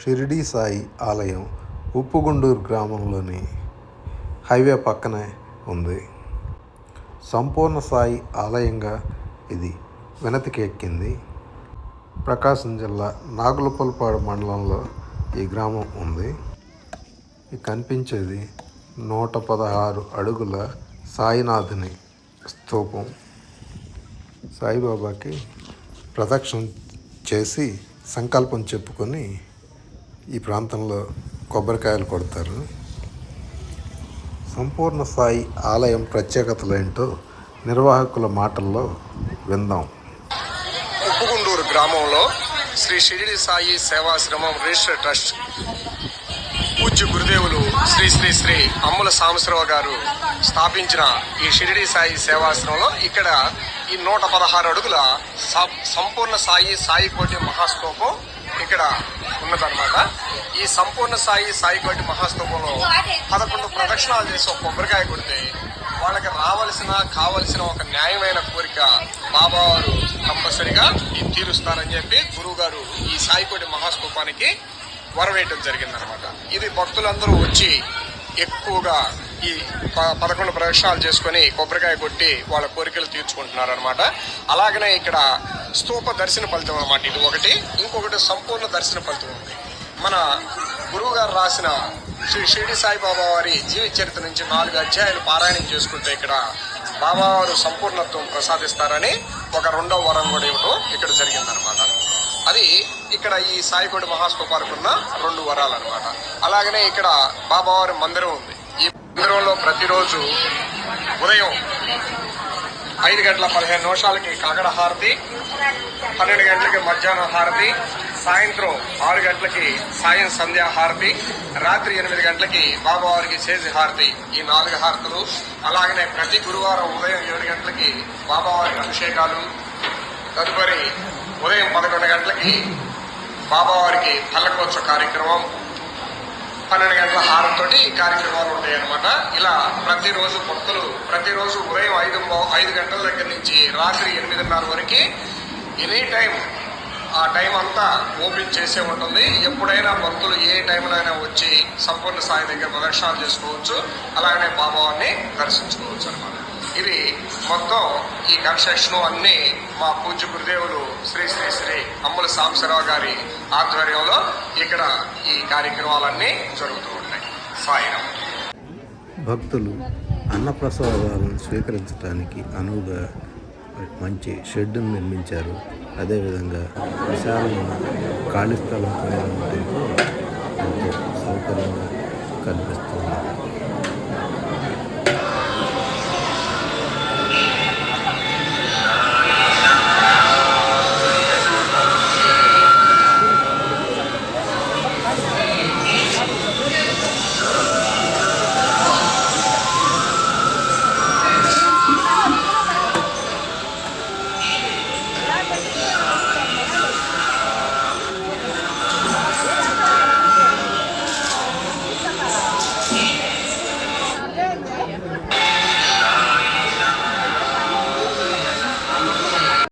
షిరిడి సాయి ఆలయం ఉప్పుగుండూరు గ్రామంలోని హైవే పక్కనే ఉంది. సంపూర్ణ సాయి ఆలయంగా ఇది వెనతికెక్కింది ప్రకాశం జిల్లా నాగులపల్పాడు మండలంలో ఈ గ్రామం ఉంది. ఇది కనిపించేది నూట పదహారు అడుగుల సాయినాథుని స్థూపం. సాయిబాబాకి ప్రదక్షిణ చేసి సంకల్పం చెప్పుకొని ఈ ప్రాంతంలో కొబ్బరికాయలు కొడతారు. సంపూర్ణ సాయి ఆలయం ప్రత్యేకతలు ఏంటో నిర్వాహకుల మాటల్లో విందాం. ఉప్పుగుండూరు గ్రామంలో శ్రీ షిరిడి సాయి సేవాశ్రమం రిజిస్టర్ ట్రస్ట్ పూజ్య గురుదేవులు శ్రీ శ్రీ శ్రీ అమ్ముల సాంబశివరావు గారు స్థాపించిన ఈ షిరిడి సాయి సేవాశ్రమంలో ఇక్కడ ఈ నూట పదహారు అడుగుల స- సంపూర్ణ సాయి సాయి కోటి మహాస్తూపం ఇక్కడ ఉన్నదన్నమాట. ఈ సంపూర్ణ సాయి సాయి గడ్డి మహాస్తూపంలో పదకొండు ప్రదక్షిణాలు చేసి ఒక కొబ్బరికాయ కొడితే వాళ్ళకి రావలసిన కావలసిన ఒక న్యాయమైన కోరిక బాబావారు కంపల్సరిగా ఇది తీరుస్తారని చెప్పి గురువు గారు ఈ సాయికోటి మహాస్తూపానికి వరవేయటం జరిగిందనమాట ఇది భక్తులందరూ వచ్చి ఎక్కువగా ఈ ప- పదకొండు ప్రదక్షిణాలు చేసుకొని కొబ్బరికాయ కొట్టి వాళ్ళ కోరికలు తీర్చుకుంటున్నారు అనమాట అలాగనే ఇక్కడ స్తూప దర్శన ఫలితం అనమాట ఇది ఒకటి. ఇంకొకటి సంపూర్ణ దర్శన ఫలితం ఉంది మన గురువు గారు రాసిన శ్రీ షిరిడి సాయిబాబా వారి జీవిత చరిత్ర నుంచి నాలుగు అధ్యాయాలు పారాయణం చేసుకుంటే ఇక్కడ బాబావారు సంపూర్ణత్వం ప్రసాదిస్తారని ఒక రెండవ వరం కూడా ఇవ్వడం ఇక్కడ జరిగిందనమాట అది ఇక్కడ ఈ సాయిగోడు మహాస్తూపానికి ఉన్న రెండు వరాలు అనమాట అలాగనే ఇక్కడ బాబావారి మందిరం ఉంది. కేంద్రంలో ప్రతిరోజు ఉదయం ఐదు గంటల పదిహేను నిమిషాలకి కాకడ హారతి పన్నెండు గంటలకి మధ్యాహ్నం హారతి సాయంత్రం ఆరు గంటలకి సాయం సంధ్యా హారతి రాత్రి ఎనిమిది గంటలకి బాబావారికి చేసి హారతి. ఈ నాలుగు హారతులు అలాగనే ప్రతి గురువారం ఉదయం ఏడు గంటలకి బాబావారికి అభిషేకాలు తదుపరి ఉదయం పదకొండు గంటలకి బాబావారికి పల్లకోత్సవ కార్యక్రమం పన్నెండు గంటల హారంతోటి ఈ కార్యక్రమాలు అనమాట ఇలా ప్రతిరోజు భక్తులు ప్రతిరోజు ఉదయం ఐదు మో- ఐదు గంటల దగ్గర నుంచి రాత్రి ఎనిమిదిన్నర వరకు ఎనీ టైం ఆ టైం అంతా ఓపెన్ చేసే ఉంటుంది. ఎప్పుడైనా భక్తులు ఏ టైంలో అయినా వచ్చి సంపూర్ణ స్థాయి దగ్గర ప్రదక్షిణాలు చేసుకోవచ్చు. అలాగనే బాబావాన్ని దర్శించుకోవచ్చు అనమాట ఇది మొత్తం ఈ కన్స్ట్రక్షన్ అన్నీ మా పూజ్య గురుదేవులు శ్రీ శ్రీ శ్రీ అమ్ముల సాంబశివరావు గారి ఆధ్వర్యంలో ఇక్కడ ఈ కార్యక్రమాలన్నీ జరుగుతూ ఉంటాయి సాయిరామ్. భక్తులు అన్నప్రసాదాలను స్వీకరించడానికి అనువుగా మంచి షెడ్డును నిర్మించారు. అదేవిధంగా విశాలమైన ఖాళీ స్థలం కూడా ఎంతో సౌకర్యంగా కనిపిస్తుంది.